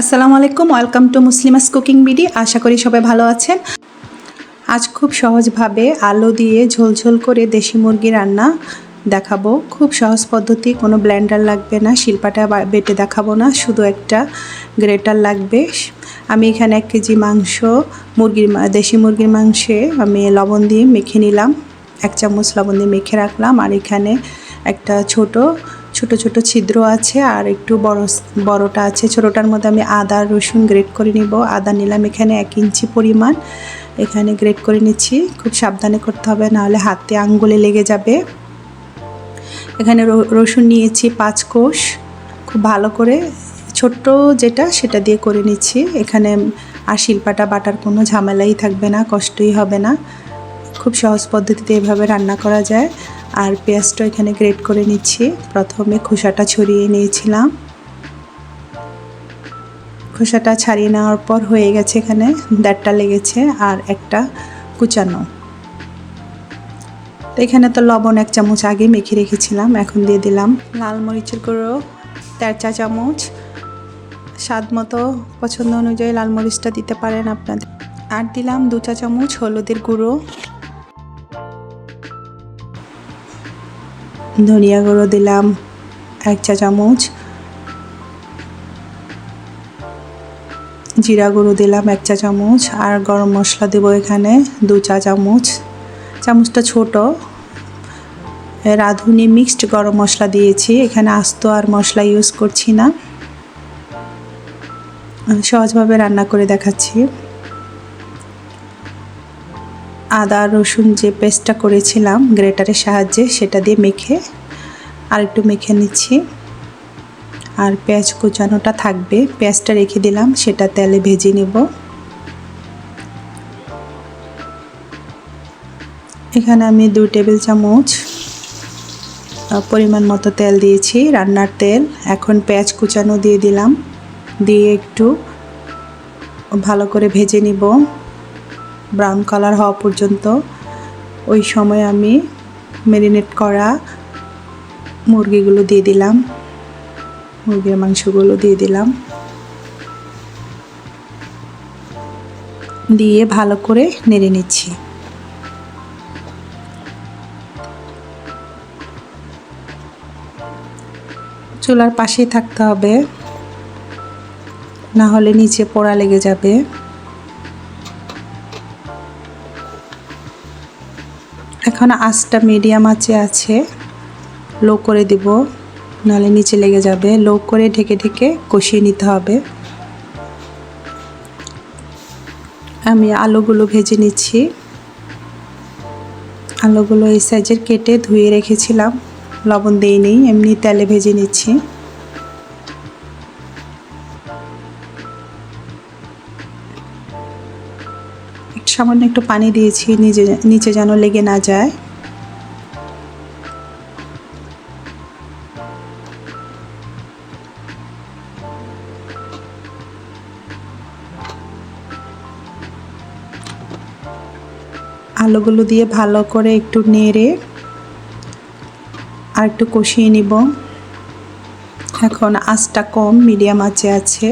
আসসালামু আলাইকুম, welcome to Muslima's cooking BD. আশা করি সবাই ভালো আছেন। আজ খুব সহজভাবে আলু দিয়ে ঝোলঝোল করে দেশি মুরগি রান্না দেখাবো। খুব সহজ পদ্ধতি, কোনো ব্লেন্ডার লাগবে না, শিল্পাটা বেটে দেখাবো না, শুধু একটা গ্রেটার লাগবে। আমি এখানে এক কেজি মাংস, মুরগির দেশি মুরগির মাংসে আমি লবণ দিয়ে মেখে নিলাম। এক চামচ লবণ দিয়ে মেখে রাখলাম। আর এখানে একটা ছোট ছোট ছোট ছিদ্র আছে আর একটু বড় বড়টা আছে। ছোটোটার মধ্যে আমি আদা, রসুন গ্রেট করে নিব। আদা নিলাম এখানে এক ইঞ্চি পরিমাণ। এখানে গ্রেট করে নিচ্ছি। খুব সাবধানে করতে হবে, নাহলে হাতে আঙ্গুলে লেগে যাবে। এখানে রসুন নিয়েছি পাঁচ কোষ। খুব ভালো করে ছোট্ট যেটা সেটা দিয়ে করে নিচ্ছি। এখানে আর শিল্পাটা বাটার কোনো ঝামেলাই থাকবে না, কষ্টই হবে না। খুব সহজ পদ্ধতিতে এভাবে রান্না করা যায়। আর পেঁয়াজটা এখানে গ্রেট করে নিচ্ছি। প্রথমে খোসাটা ছড়িয়ে নিয়েছিলাম। খোসাটা ছাড়িয়ে নেওয়ার পর হয়ে গেছে এখানে দেড়টা লেগেছে আর একটা কুচানো। তো এখানে তো লবণ এক চামচ আগে মেখে রেখেছিলাম, এখন দিয়ে দিলাম লাল মরিচের গুঁড়ো, দেড় চা চামচ। স্বাদ মতো পছন্দ অনুযায়ী লাল মরিচটা দিতে পারেন আপনাদের। আর দিলাম দু চা চামচ হলুদের গুঁড়ো। ধনিয়া গুঁড়ো দিলাম, এক চা চামচ। জিরা গুঁড়ো দিলাম, এক চা চামচ। আর গরম মশলা দেবো এখানে, দু চা চামচ। চামচটা ছোট। রাঁধুনি মিক্সড গরম মশলা দিয়েছি, এখানে আস্ত আর মশলা ইউজ করছি না। সহজভাবে রান্না করে দেখাচ্ছি। আদা, রসুন যে পেস্টটা করেছিলাম গ্রেটারের সাহায্যে সেটা দিয়ে মেখে আর একটু মেখে নিচ্ছি। আর পেঁয়াজ কুচানোটা থাকবে। পেঁয়াজটা রেখে দিলাম, সেটা তেলে ভেজে নেব। এখানে আমি দু টেবিল চামচ পরিমাণ মতো তেল দিয়েছি, রান্নার তেল। এখন পেঁয়াজ কুচানো দিয়ে দিলাম। দিয়ে একটু ভালো করে ভেজে নিব। ব্রাউন কালার হওয়া পর্যন্ত, ওই সময় আমি ম্যারিনেট করা মুরগিগুলো দিয়ে দিলাম। মুরগির মাংসগুলো দিয়ে দিলাম। দিয়ে ভালো করে নেড়ে নিচ্ছি। চুলার পাশেই থাকতে হবে। না হলে নিচে পোড়া লেগে যাবে। এখন আঁচটা মিডিয়াম আঁচে আছে। লো করে দিব, নাহলে নিচে লেগে যাবে। লো করে ঢেকে ঢেকে কষিয়ে নিতে হবে। আমি আলুগুলো ভেজে নিচ্ছি। আলুগুলো এই সাইজের কেটে ধুয়ে রেখেছিলাম। লবণ দিইনি, এমনি তেলে ভেজে নিচ্ছি। সামান্য একটু পানি দিয়েছি, নিজে নিচে যেন লেগে না যায়। আলুগুলো দিয়ে ভালো করে একটু নেড়ে আর একটু কষিয়ে নিব। এখন আঁচটা কম, মিডিয়াম আঁচে আছে।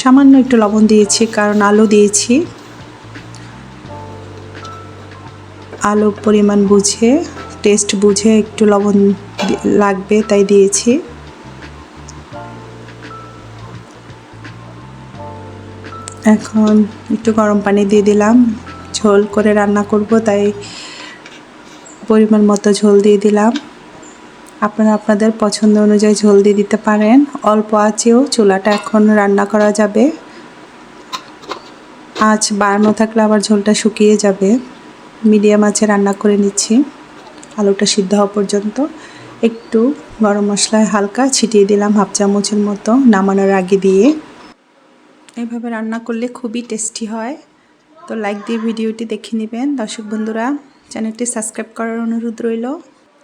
সামান্য একটু লবণ দিয়েছি, কারণ আলু দিয়েছি। আলু পরিমাণ বুঝে টেস্ট বুঝে একটু লবণ লাগবে তাই দিয়েছি। এখন একটু গরম পানি দিয়ে দিলাম। ঝোল করে রান্না করব, তাই পরিমাণ মতো ঝোল দিয়ে দিলাম। আপনারা আপনাদের পছন্দ অনুযায়ী ঝোল দিয়ে দিতে পারেন। অল্প আঁচেও চুলাটা এখন রান্না করা যাবে। আঁচ বাড়ানো থাকলে আবার ঝোলটা শুকিয়ে যাবে। মিডিয়াম আঁচে রান্না করে নিচ্ছি। আলুটা সিদ্ধ হওয়া পর্যন্ত। একটু গরম মশলায় হালকা ছিটিয়ে দিলাম হাফ চামচের মতো নামানোর আগে দিয়ে। এইভাবে রান্না করলে খুবই টেস্টি হয়। তো লাইক দিয়ে ভিডিওটি দেখে নেবেন। দর্শক বন্ধুরা, চ্যানেলটি সাবস্ক্রাইব করার অনুরোধ রইল।